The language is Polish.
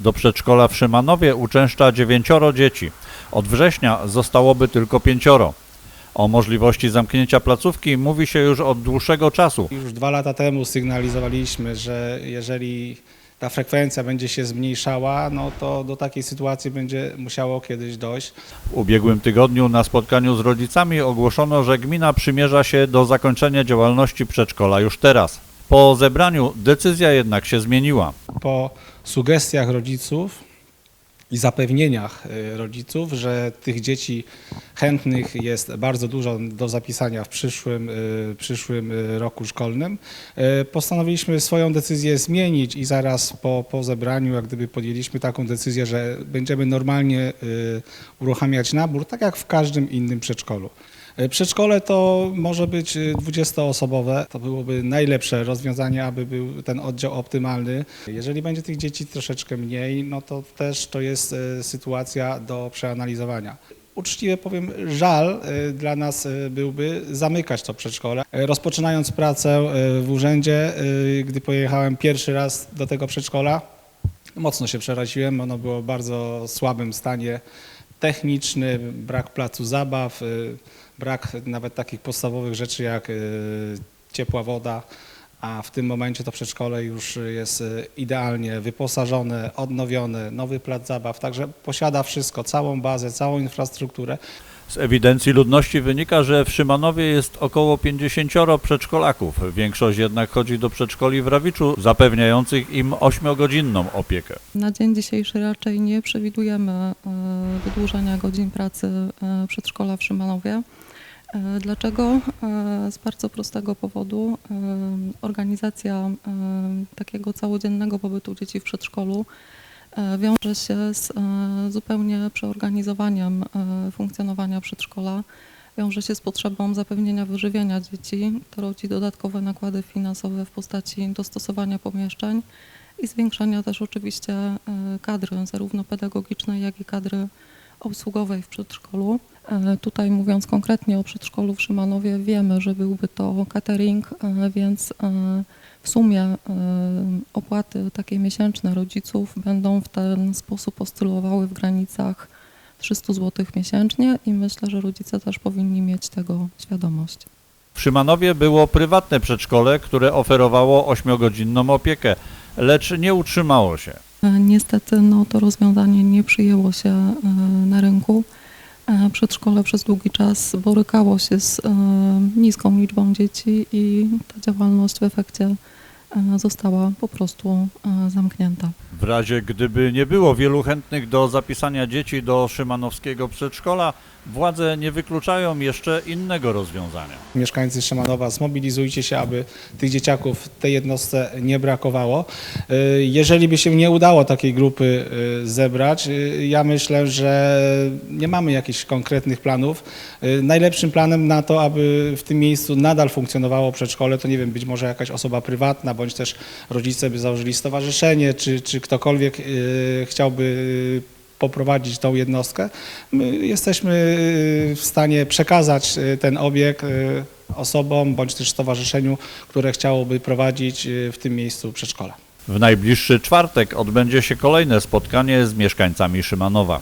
Do przedszkola w Szymanowie uczęszcza dziewięcioro dzieci. Od września zostałoby tylko pięcioro. O możliwości zamknięcia placówki mówi się już od dłuższego czasu. Już dwa lata temu sygnalizowaliśmy, że jeżeli ta frekwencja będzie się zmniejszała, no to do takiej sytuacji będzie musiało kiedyś dojść. W ubiegłym tygodniu na spotkaniu z rodzicami ogłoszono, że gmina przymierza się do zakończenia działalności przedszkola już teraz. Po zebraniu decyzja jednak się zmieniła. Po sugestiach rodziców i zapewnieniach y, rodziców, że tych dzieci chętnych jest bardzo dużo do zapisania w przyszłym, y, przyszłym y, roku szkolnym, postanowiliśmy swoją decyzję zmienić i zaraz po, po zebraniu jak gdyby podjęliśmy taką decyzję, że będziemy normalnie uruchamiać nabór, tak jak w każdym innym przedszkolu. Y, Przedszkole to może być y, 20-osobowe. To byłoby najlepsze rozwiązanie, aby był ten oddział optymalny. Jeżeli będzie tych dzieci troszeczkę mniej, no to też to jest y, sytuacja do przeanalizowania. Uczciwie powiem, żal dla nas byłby zamykać to przedszkole. Rozpoczynając pracę w urzędzie, gdy pojechałem pierwszy raz do tego przedszkola, mocno się przeraziłem. Ono było w bardzo słabym stanie techniczny, brak placu zabaw, y, brak nawet takich podstawowych rzeczy jak y, ciepła woda, a w tym momencie to przedszkole już jest y, idealnie wyposażone, odnowione, nowy plac zabaw, także posiada wszystko, całą bazę, całą infrastrukturę. Z ewidencji ludności wynika, że w Szymanowie jest około 50 przedszkolaków. Większość jednak chodzi do przedszkoli w Rawiczu, zapewniających im 8-godzinną opiekę. Na dzień dzisiejszy raczej nie przewidujemy e, wydłużenia godzin pracy e, przedszkola w Szymanowie. E, Dlaczego? Z bardzo prostego powodu. Organizacja takiego całodziennego pobytu dzieci w przedszkolu wiąże się z e, zupełnie przeorganizowaniem e, funkcjonowania przedszkola. Wiąże się z potrzebą zapewnienia wyżywienia dzieci. To rodzi dodatkowe nakłady finansowe w postaci dostosowania pomieszczeń i zwiększania też oczywiście e, kadry, zarówno pedagogicznej, jak i kadry obsługowej w przedszkolu. Tutaj mówiąc konkretnie o przedszkolu w Szymanowie, wiemy, że byłby to catering, e, więc e, w sumie e, opłaty takie miesięczne rodziców będą w ten sposób oscylowały w granicach 300 zł miesięcznie i myślę, że rodzice też powinni mieć tego świadomość. W Szymanowie było prywatne przedszkole, które oferowało 8-godzinną opiekę, lecz nie utrzymało się. Niestety no, to rozwiązanie nie przyjęło się na rynku. E, Przedszkole przez długi czas borykało się z e, niską liczbą dzieci i ta działalność w efekcie e, została po prostu zamknięta. W razie gdyby nie było wielu chętnych do zapisania dzieci do szymanowskiego przedszkola, władze nie wykluczają jeszcze innego rozwiązania. Mieszkańcy Szymanowa, zmobilizujcie się, aby tych dzieciaków w tej jednostce nie brakowało. Y, Jeżeli by się nie udało takiej grupy y, zebrać, y, ja myślę, że nie mamy jakichś konkretnych planów. Najlepszym planem na to, aby w tym miejscu nadal funkcjonowało przedszkole, to nie wiem, być może jakaś osoba prywatna, bądź też rodzice by założyli stowarzyszenie, czy, czy ktokolwiek chciałby poprowadzić tą jednostkę. My jesteśmy y, w stanie przekazać y, ten obiekt y, osobom bądź też stowarzyszeniu, które chciałoby prowadzić w tym miejscu przedszkola. W najbliższy czwartek odbędzie się kolejne spotkanie z mieszkańcami Szymanowa.